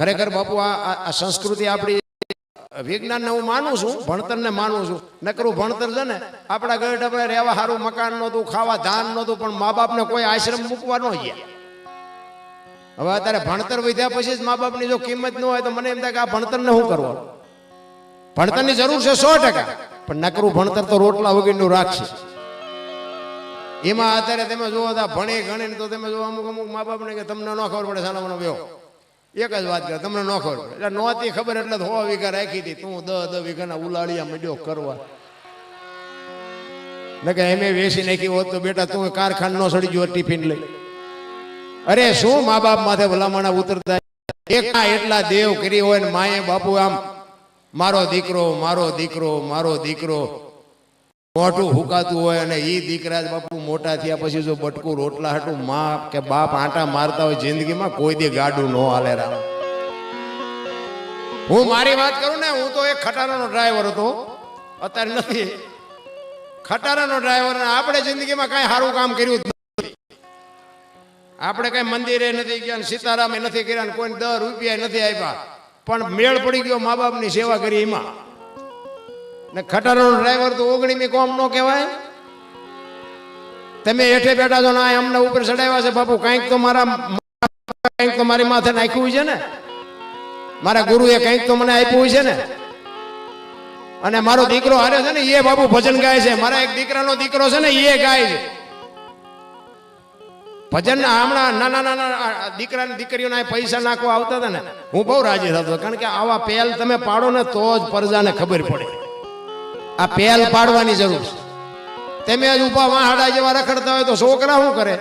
ખરેખર બાપુ, આ સંસ્કૃતિ આપણી વિજ્ઞાનને હું માનું છું, ભણતરને માનું છું. નકરું ભણતર છે ને, આપણા ગઢ આપણે રહેવા સારું મકાન નહોતું, ખાવા ધાન નહોતું, પણ મા બાપને કોઈ આશ્રમ મૂકવા ન ગયા. હવે અત્યારે ભણતર વધ્યા પછી જ મા બાપની જો કિંમત ન હોય તો મને એમ થાય કે આ ભણતરને શું કરવાનું? ભણતરની જરૂર છે સો ટકા, પણ નકરું ભણતર તો રોટલા વગરનું રાખશે એમાં અત્યારે તમે જોવા ભણે ગણે તો તમે જો અમુક અમુક મા બાપને કે તમને ન ખબર પડે, સાલા મને વ્યો. એક જ વાત કરે તમને ન ખબર એટલે નહોતી ખબર એટલે હો વીઘા રાખી હતી. તું દસ દસ વીઘાના ઉલાળિયા માંડ્યો કરવા. ને એમ વેસી નાખી હોત તો બેટા તું કારખાન નો સડી ગયો ટિફિન લઈ. અરે, શું મા બાપ માથે ભલામણા ઉતરતા? એકા એટલા દેવ કરી હોય ને માએ બાપુ આમ, મારો દીકરો મારો દીકરો મારો દીકરો. મોટું હુકાતું હોય અને ઈ દીકરા જ બાપુ મોટા થયા પછી જો બટકું રોટલા હાટું માં કે બાપ આંટા મારતા હોય જિંદગીમાં, કોઈ દે ગાડું ન હાલે રામ. હું મારી વાત કરું ને, હું તો એક ખટારાનો ડ્રાઈવર હતો. અત્યારે નથી. ખટારાનો ડ્રાઈવર આપણે જિંદગીમાં કાંઈ સારું કામ કર્યું આપણે કઈ મંદિરે નથી ગયા સીતારામે નથી કર્યા કોઈ દર રૂપિયા નથી આપ્યા. પણ મેળ પડી ગયો મા બાપની સેવા કરી એમાં. ને ખટારાનો ડ્રાઈવર તો ઓગણીમી કોમ નો કહેવાય. તમે હેઠે બેઠા છો ના અમને ઉપર ચડાવ્યા છે, બાપુ, કંઈક તો મારા કંઈક તો મારી માથે નાખ્યું છે ને? મારા ગુરુએ કંઈક તો મને આપ્યું છે ને? અને મારો દીકરો હારે છે ને, એ બાપુ ભજન ગાય છે. મારા એક દીકરાનો દીકરો છે ને, એ ગાય છે. ભજન હમણાં નાના નાના દીકરા દીકરીઓના પૈસા નાખવા આવતા હતા ને, હું બહુ રાજી થતો કારણ કે આવા પહેલ તમે પાડો ને તો જ પ્રજાને ખબર પડે. આ પહેલ પાડવાની જરૂર છે. તમે જ ઊભા વાહાડા જેવા રખડતા હોય તો છોકરા શું કરે?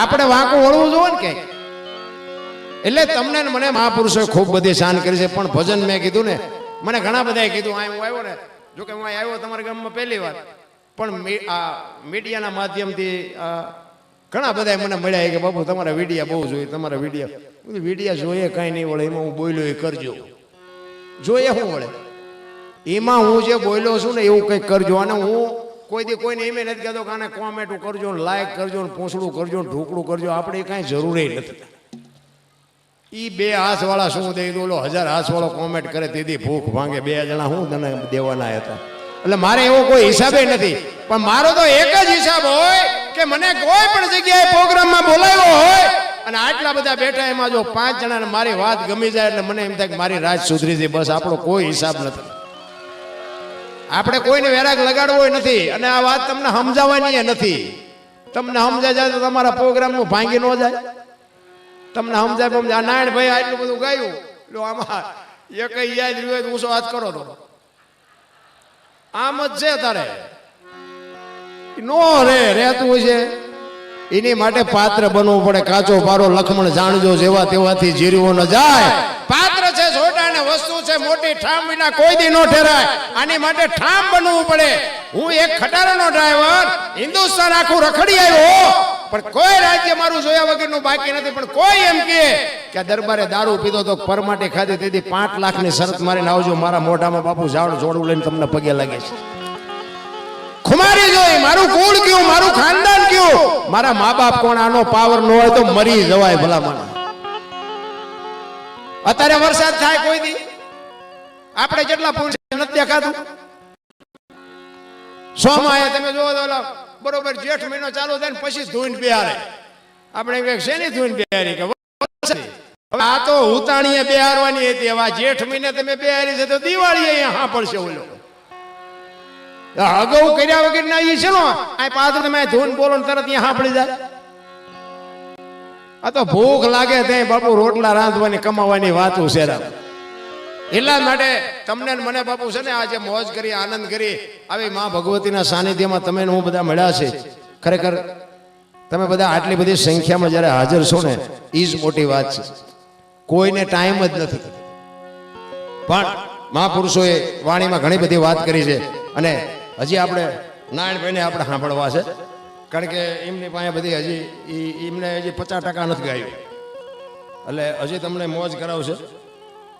આપણે વાંકું વળવું જોવે ને કે એટલે તમને ને મને મહાપુરુષોએ ખૂબ બધી શાન કરી છે. પણ ભજન મેં કીધું ને, મને ઘણા બધાએ કીધું આ હું આવ્યો ને. જો કે હું આવ્યો તમારા ગામમાં પહેલી વાર. પણ આ મીડિયાના માધ્યમથી ઘણા બધા મને મળ્યા કે, બાપુ, તમારા વિડીયા બહુ જોઈએ, તમારા વિડીયા વિડીયા જોઈએ કાંઈ નહીં વળે, એમાં હું બોલ્યો એ કરજો. જોઈએ શું વળે? એમાં હું જે બોલ્યો છું ને એવું કંઈક કરજો અને હું કોઈ દી કોઈને એમ નથી કહેતો કે આને કોમેન્ટું કરજો ને લાઈક કરજો ને પૂંછડું કરજો ને ઢોકળું કરજો. આપણે કાંઈ જરૂરી નથી. એ બે હાથવાળા શું દઈ દઉં હજાર હાથવાળો કોમેન્ટ કરે તેથી ભૂખ ભાંગે. બે જણા હું તને દેવાના હતા. એટલે મારે એવો કોઈ હિસાબે નથી. પણ મારો તો એક જ હિસાબ હોય કે મને કોઈ પણ જગ્યાએ પ્રોગ્રામમાં બોલાવ્યો હોય અને આટલા બધા બેઠા એમાં જો પાંચ જણાને મારી વાત ગમી જાય એટલે મને એમ થાય કે મારી રાત સુધરી છે બસ આપણો કોઈ હિસાબ નથી. આપણે કોઈને વેરાગ લગાડવો નથી અને આ વાત તમને સમજાવવાની નથી. તમને સમજાય જાય તો તમારા પ્રોગ્રામનું ભાંગી ન જાય. તમને સમજાય સમજાય. નારાયણભાઈ આટલું બધું ગાયું. આમાં એક યાદ રહ્યું ઊંચો વાત કરો તો આમ જ છે તારે. નો રે, રહેતું હોય છે. એની માટે પાત્ર બનવું પડે. કાચો પારો લખમણ જાણજો જેવા તેવાથી જીરવો ન જાય પાત્ર છે છોટા ને વસ્તુ છે, મોટી ઠામ વિના કોઈ દી નો ઠેરાય. આની માટે ઠામ બનવું પડે. હું એક ખટારાનો ડ્રાઈવર, હિન્દુસ્તાન આખું રખડી આવ્યો. પણ કોઈ રાજ્ય મારું જોયા વગરનું બાકી નથી. પણ કોઈ એમ કહે કે દરબારે દારૂ પીધો તો પરમાટે ખાધી, તેથી પાંચ લાખની શરત મારીને આવજો. મારા મોઢામાં બાપુ ઝાડ જોડું લઈને તમને પગે લાગે છે. ખુમારી જોઈ, મારું કુળ કયું, મારું ખાનદાન કયું? મારા મા બાપ કોણ, આનો પાવર ન હોય તો મરી જવાય ભલામણ. અત્યારે વરસાદ થાય કોઈ દી? આપણે કેટલા પુરુષ નથી દેખાતું. સોમાએ તમે જોવો તો બરોબર જેઠ મહિનો ચાલુ થાય ને પછી ધૂન બિહારે. આપણે કંઈક શેની ધૂન બિહારી? કે આ તો ઉતાણીએ બિહારવાની હતી. હવે જેઠ મહિને તમે બિહારી છે તો દિવાળી અહીંયા હા પડશે ઓલો અગાઉ કર્યા વગર ના એ છે નો આ પાછળ તમે ધૂન બોલો ને તરત અહીંયા સાંભળી જાય. આ તો ભૂખ લાગે તે બાપુ રોટલા રાંધવાની, કમાવાની વાતું છે એટલા માટે તમને મને બાપુ છે ને આજે મોજ કરી, આનંદ કરી, આવી મા ભગવતીના સાનિધ્યમાં તમે હું બધા મળ્યા છે. ખરેખર તમે બધા આટલી બધી સંખ્યામાં જ્યારે હાજર છો ને એ જ મોટી વાત છે. કોઈને ટાઈમ જ નથી પણ મહાપુરુષોએ વાણીમાં ઘણી બધી વાત કરી છે અને હજી આપણે નારાયણભાઈને આપણે સાંભળવા છે. કારણ કે એમની પાસે બધી હજી એમને હજી પચાસ ટકા નથી ગાયું. એટલે હજી તમને મોજ કરાવશે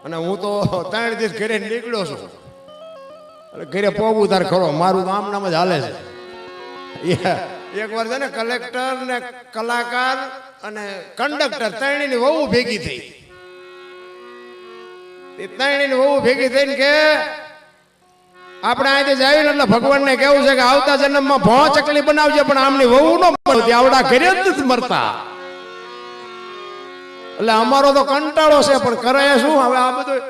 અને હું તો ત્રણ દિવસ ઘરે નીકળ્યો છું. એટલે ઘરે પગ ઉધાર ખરો, મારું આમ નામ જ હાલે છે. એક વાર છે ને કલેક્ટર ને કલાકાર અને કંડક્ટર ત્રણેયની વહુ ભેગી થઈ. એ ત્રણેયની વહુ ભેગી થઈને કે, આપણે અહીંથી જાવીને એટલે ભગવાનને કેવું છે કે આવતા જન્મમાં ભો ચકલી બનાવજે, પણ આમની વહુ ન આવડા ઘરે જ મરતા. એટલે અમારો તો કંટાળો છે, પણ કરે શું? હવે આ બધું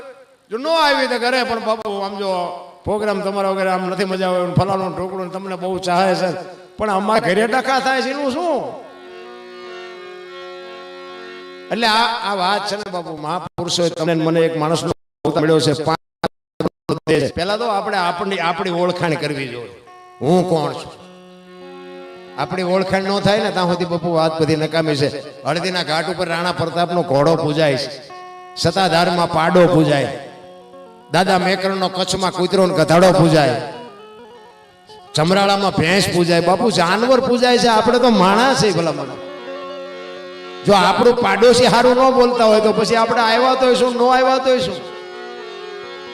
જો ન આવી તો કરે પણ બાપુ, આમ જો પ્રોગ્રામ તમારા વગેરે આમ નથી મજા આવે ફલાણું ઢોકળું તમને બહુ ચાહે છે. પણ અમારા ઘરે ટકા થાય છે, એનું શું? એટલે આ આ વાત છે ને બાપુ મહાપુરુષો તમને મને એક માણસનો મળ્યો છે પહેલા તો આપણે આપણી આપણી ઓળખાણ કરવી જોઈએ. હું કોણ છું? આપણી ઓળખાણ ન થાય ને, ત્યાં સુધી બપુ વાત બધી નકામી છે. હળદીના ઘાટ ઉપર રાણા પ્રતાપનો ઘોડો પૂજાય છે. સતાધારમાં પાડો પૂજાય. દાદા મેકરણનો કચ્છમાં કૂતરો ગધાડો પૂજાય. ચમરાળામાં ભેંસ પૂજાય. બાપુ, જાનવર પૂજાય છે. આપણે તો માણસ છે ભલા મને જો આપણું પાડોશી સારું ન બોલતા હોય તો પછી આપણે આવ્યા તો શું ન આવ્યા તો શું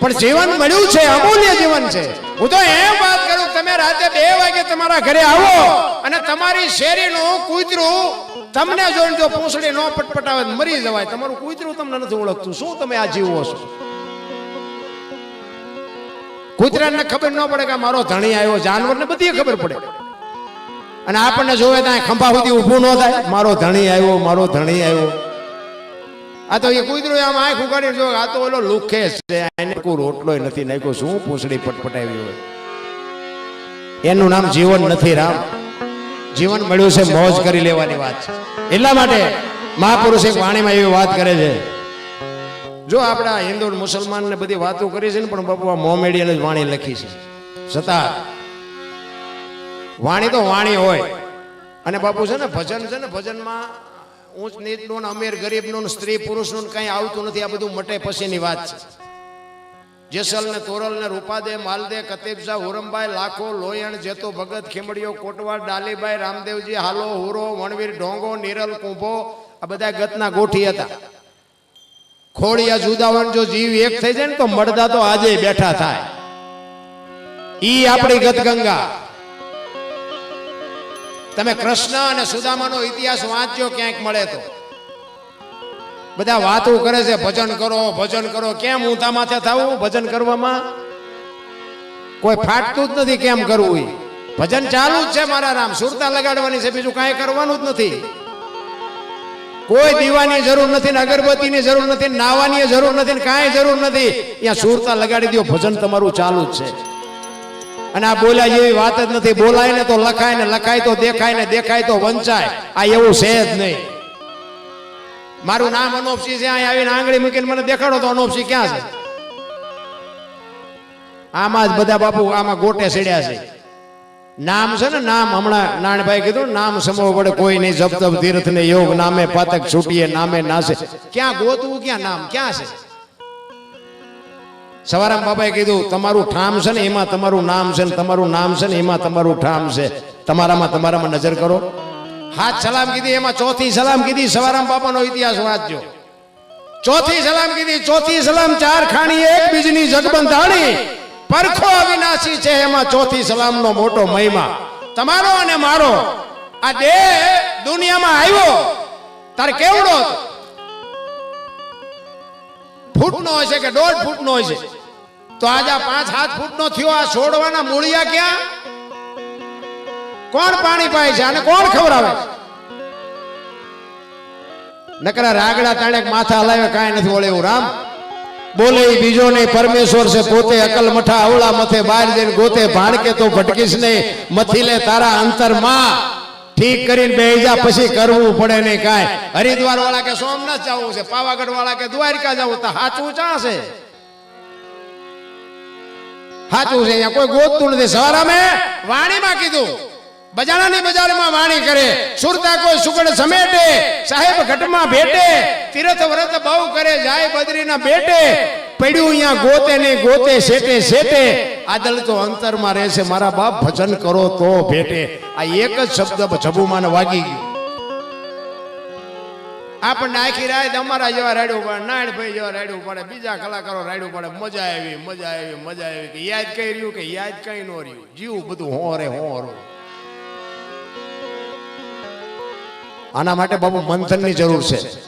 પણ જીવન મળ્યું છે અમૂલ્ય જીવન છે. હું તો એમ વાત કરું તમે રાતે બે વાગે તમારા ઘરે આવો અને તમારી શેરીનું કૂતરું તમને જોઈને જો પૂંછડી ન પટપટાવે મરી જવાય. તમારું કૂતરું તમને નથી ઓળખતું. શું તમે આ જીવો છો? કૂતરાને ખબર ન પડે કે મારો ધણી આવ્યો જાનવરને બધી ખબર પડે. અને આપણને જોવે ત્યાં ખંભા સુધી ઊભું ન થાય. મારો ધણી આવ્યો મારો ધણી આવ્યો. આ તો એ કૂતરું આમ આંખ ઉગાડી જો આ તો ઓલો લુખે છે એને કોઈ રોટલો નથી નાખ્યો, શું પૂંછડી પટપટાવી હોય? એનું નામ જીવન નથી રામ. જીવન મળ્યું છે, મોજ કરી લેવાની વાત છે. એટલા માટે મહાપુરુષ એક વાણીમાં એવી વાત કરે છે. જો આપણા હિન્દુ મુસલમાન ને બધી વાતો કરી છે ને, પણ બાપુ આ મોમેડિયન જ વાણી લખી છે. છતાં, વાણી તો વાણી હોય. અને બાપુ છે ને, ભજન છે ને, ભજનમાં ઊંચ નીચનું અમીર ગરીબનું સ્ત્રી પુરુષનું કંઈ આવતું નથી, આ બધું મટે પછીની વાત છે. જેસલ ને તોરલ ને રૂપાદે, માલદે કતીબશા હુરમભાઈ લાખો, લોયણ, જેતો ભગત ખીમડીઓ કોટવાડ ડાલીભાઈ રામદેવજી, હાલો, હુરો, વણવીર, ઢોંગો, નિરલ, કુંભો, આ બધા ગતના ગોઠી હતા. ખોડિયા જુદાવણ જો જીવ એક થઈ જાય ને, તો મળદા તો આજે બેઠા થાય. ઈ આપણી ગત ગંગા તમે કૃષ્ણ અને સુદામાનો ઇતિહાસ વાંચજો, ક્યાંક મળે તો. બધા વાતો કરે છે, ભજન કરો ભજન કરો. કેમ ઊંધા માથે થવું ભજન કરવામાં? કોઈ ફાટતું જ નથી કેમ કરવું. ભજન ચાલુ જ છે મારા રામ. સુરતા લગાડવાની છે, બીજું કાંઈ કરવાનું જ નથી. કોઈ દીવાની જરૂર નથી, ને અગરબત્તીની જરૂર નથી નાવાની જરૂર નથી, ને કાંઈ જરૂર નથી. ત્યાં સુરતા લગાડી દો ભજન તમારું ચાલુ જ છે. અને આ બોલ્યા જેવી વાત જ નથી. બોલાય ને તો લખાય ને લખાય તો દેખાય ને દેખાય તો વંચાય. આ એવું છે જ નહીં. મારું નામ અનોપસિંહ છે અહીં આવીને આંગળી મૂકીને મને દેખાડો તો અનોપસિંહ ક્યાં છે? આમાં જ બધા બાપુ આમાં ગોટે ચડ્યા છે. નામ છે ને, નામ હમણાં નાનભાઈ કીધું નામ સમૂહ વડે કોઈ નહીં જપ તપ તીર્થ ને યોગ, નામે પાતક છૂટીએ, નામે નાશે. ક્યાં ગોતવું, ક્યાં નામ, ક્યાં છે? સવારામ બાબાએ કીધું, તમારું ઠામ છે ને, એમાં તમારું નામ છે ને, તમારું નામ છે ને, એમાં તમારું ઠામ છે. તમારામાં તમારામાં નજર કરો. હાથ સલામ કીધી, એમાં ચોથી સલામ કીધી, સવારામ બાપાનો ઇતિહાસ વાંચજો. ચોથી સલામ કીધી, ચોથી સલામ, ચાર ખાણી, એક બીજની જગબંધાણી. પરખો અવિનાશી છે એમાં ચોથી સલામનો મોટો મહિમા. તમારો અને મારો. આ દેહ દુનિયામાં આવ્યો. તારે કેવડો ફૂટનો હોય છે કે દોઢ ફૂટનો હોય છે? તો આજ આ પાંચ સાત ફૂટનો થયો, આ છોડવાના મૂળિયા ક્યાં? કોણ પાણી પાય છે? અને કોણ ખવડાવે છે? નકરા રાગડા તાણે માથા હલાવે, કાંઈ નથી બોલે એવું, રામ. બોલે ઈ બીજો નહીં, પરમેશ્વર છે, પોતે અકલ મઠા, અવળા મથે બહાર જઈને ગોતે ભાણકે તો ભટકીશ નહીં. મથી લે તારા અંતરમાં ઠીક કરીને બે જા પછી કરવું પડે નહીં કાંઈ. હરિદ્વાર વાળા કે સોમનાથ જવું છે પાવાગઢ વાળા કે દ્વારકા જવું, તો સાચું ચા છે? સાચું છે, અહીંયા કોઈ ગોતતું નથી. સવારામે વાણીમાં કીધું. બજારાની બજારમાં વાણી કરે. સુરતા કોઈ સુગડ સમેટે. સાહેબ ઘટમાં ભેટે. તીરથ વ્રત બહુ કરે, જાય બદરીના બેટે. પડ્યું અહીંયા ગોતે ને ગોતે, શેટે શેટે. આદલ તો અંતરમાં રહેશે. મારા બાપ ભજન કરો તો ભેટે. આ એક જ શબ્દ જબુમાને વાગી ગયું. આપણને આખી રાત અમારા જેવા રાડવું પડે નાયણભાઈ જેવા રાડવું પડે, બીજા કલાકારો રાડવું પડે. મજા આવી મજા આવી મજા આવી. કે યાદ કઈ રહ્યું કે યાદ કઈ ન રહ્યું? જીવ બધું હોરે હોરું આના માટે બાબુ મંથનની જરૂર છે.